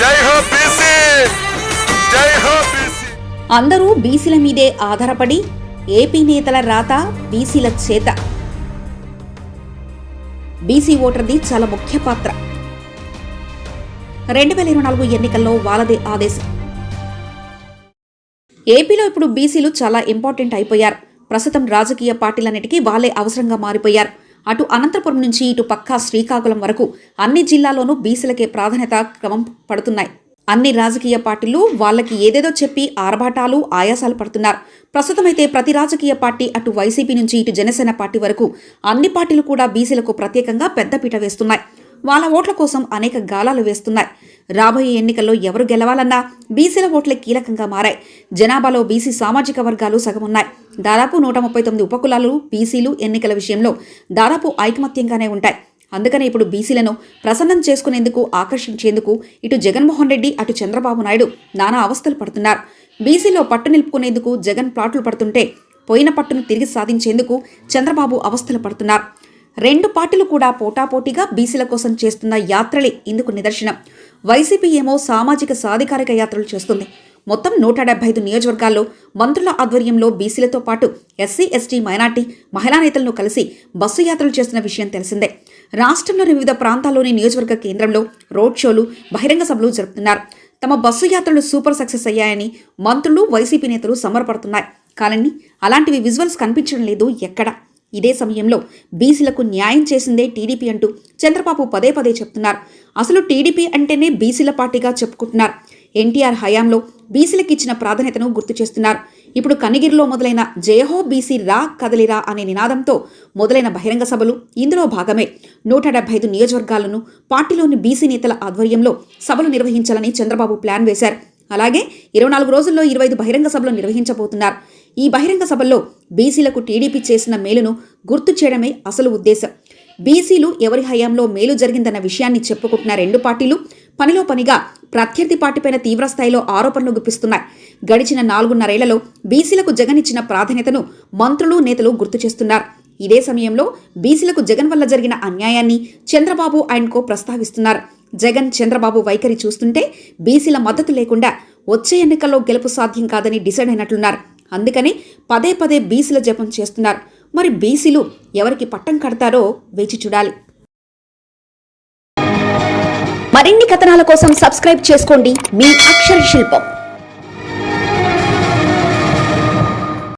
జై హో బీసీ జై హో బీసీ. అందరూ బీసీల మీదే ఆధారపడి ఏపీ నేతల రాత బీసీల చేత. బీసీ ఓటర్ది చాలా ముఖ్య పాత్ర. రెండు వేల ఇరవై నాలుగు ఎన్నికల్లో వాళ్ళదే ఆదేశం. ఏపీలో ఇప్పుడు బీసీలు చాలా ఇంపార్టెంట్ అయిపోయారు. ప్రస్తుతం రాజకీయ పార్టీలన్నిటికీ వాళ్ళే అవసరంగా మారిపోయారు. అటు అనంతపురం నుంచి ఇటు పక్కా శ్రీకాకుళం వరకు అన్ని జిల్లాల్లోనూ బీసీలకే ప్రాధాన్యత క్రమం పడుతున్నాయి. అన్ని రాజకీయ పార్టీలు వాళ్ళకి ఏదేదో చెప్పి ఆర్భాటాలు ఆయాసాలు పడుతున్నారు. ప్రస్తుతమైతే ప్రతి రాజకీయ పార్టీ అటు వైసీపీ నుంచి ఇటు జనసేన పార్టీ వరకు అన్ని పార్టీలు కూడా బీసీలకు ప్రత్యేకంగా పెద్దపీట వేస్తున్నాయి. వాళ్ళ ఓట్ల కోసం అనేక గాలాలు వేస్తున్నాయి. రాబోయే ఎన్నికల్లో ఎవరు గెలవాలన్నా బీసీల ఓట్లే కీలకంగా మారాయి. జనాభాలో బీసీ సామాజిక వర్గాలు సగం ఉన్నాయి దాదాపు నూట ముప్పై తొమ్మిది ఉపకులాలు బీసీలు ఎన్నికల విషయంలో దాదాపు ఐకమత్యంగానే ఉంటాయి. అందుకనే ఇప్పుడు బీసీలను ప్రసన్నం చేసుకునేందుకు ఆకర్షించేందుకు ఇటు జగన్మోహన్ రెడ్డి అటు చంద్రబాబు నాయుడు నానా అవస్థలు పడుతున్నారు. బీసీలో పట్టు నిలుపుకునేందుకు జగన్ ప్లాట్లు పడుతుంటే పోయిన పట్టును తిరిగి సాధించేందుకు చంద్రబాబు అవస్థలు పడుతున్నారు. రెండు పార్టీలు కూడా పోటాపోటీగా బీసీల కోసం చేస్తున్న యాత్రలే ఇందుకు నిదర్శనం. వైసీపీ ఏమో సామాజిక సాధికారిక యాత్రలు చేస్తుంది. మొత్తం నూట డెబ్బై ఐదు నియోజకవర్గాల్లో మంత్రుల ఆధ్వర్యంలో బీసీలతో పాటు ఎస్సీ ఎస్టీ మైనార్టీ మహిళా నేతలను కలిసి బస్సు యాత్రలు చేస్తున్న విషయం తెలిసిందే. రాష్ట్రంలోని వివిధ ప్రాంతాల్లోని నియోజకవర్గ కేంద్రంలో రోడ్ షోలు బహిరంగ సభలు జరుపుతున్నారు. తమ బస్సు యాత్రలు సూపర్ సక్సెస్ అయ్యాయని మంత్రులు వైసీపీ నేతలు సమరపడుతున్నాయి. కానీ అలాంటివి విజువల్స్ కనిపించడం లేదు ఎక్కడా? ఇదే సమయంలో బీసీలకు న్యాయం చేసిందే టీడీపీ అంటూ చంద్రబాబు పదే పదే చెప్తున్నారు. అసలు టీడీపీ అంటేనే బీసీల పార్టీగా చెప్పుకుంటున్నారు. ఎన్టీఆర్ హయాంలో బీసీలకు ఇచ్చిన ప్రాధాన్యతను గుర్తు చేస్తున్నారు. ఇప్పుడు కనిగిరిలో మొదలైన జయహో బీసీ రా కదలిరా అనే నినాదంతో మొదలైన బహిరంగ సభలు ఇందులో భాగమే. నూట డెబ్బై ఐదు నియోజకవర్గాలను పార్టీలోని బీసీ నేతల ఆధ్వర్యంలో సభలు నిర్వహించాలని చంద్రబాబు ప్లాన్ వేశారు. అలాగే ఇరవై నాలుగు రోజుల్లో ఇరవై ఐదు బహిరంగ సభలు నిర్వహించబోతున్నారు. ఈ బహిరంగ సభల్లో బీసీలకు టీడీపీ చేసిన మేలును గుర్తు చేయడమే అసలు ఉద్దేశం. బీసీలు ఎవరి హయాంలో మేలు జరిగిందన్న విషయాన్ని చెప్పుకుంటున్న రెండు పార్టీలు పనిలో పనిగా ప్రత్యర్థి పార్టీపైన తీవ్రస్థాయిలో ఆరోపణలు గుప్పిస్తున్నాయి. గడిచిన నాలుగున్నరేళ్ళలో బీసీలకు జగన్ ఇచ్చిన ప్రాధాన్యతను మంత్రులు నేతలు గుర్తు చేస్తున్నారు. ఇదే సమయంలో బీసీలకు జగన్ వల్ల జరిగిన అన్యాయాన్ని చంద్రబాబు ఆయనకో ప్రస్తావిస్తున్నారు. జగన్ చంద్రబాబు వైఖరి చూస్తుంటే బీసీల మద్దతు లేకుండా వచ్చే ఎన్నికల్లో గెలుపు సాధ్యం కాదని డిసైడ్ అయినట్లున్నారు. అందుకని పదే పదే బీసీల జపం చేస్తున్నారు. మరి బీసీలు ఎవరికి పట్టం కడతారో వేచి చూడాలి. మరిన్ని కథనాల కోసం సబ్స్క్రైబ్ చేసుకోండి. మీ అక్షర శిల్పం.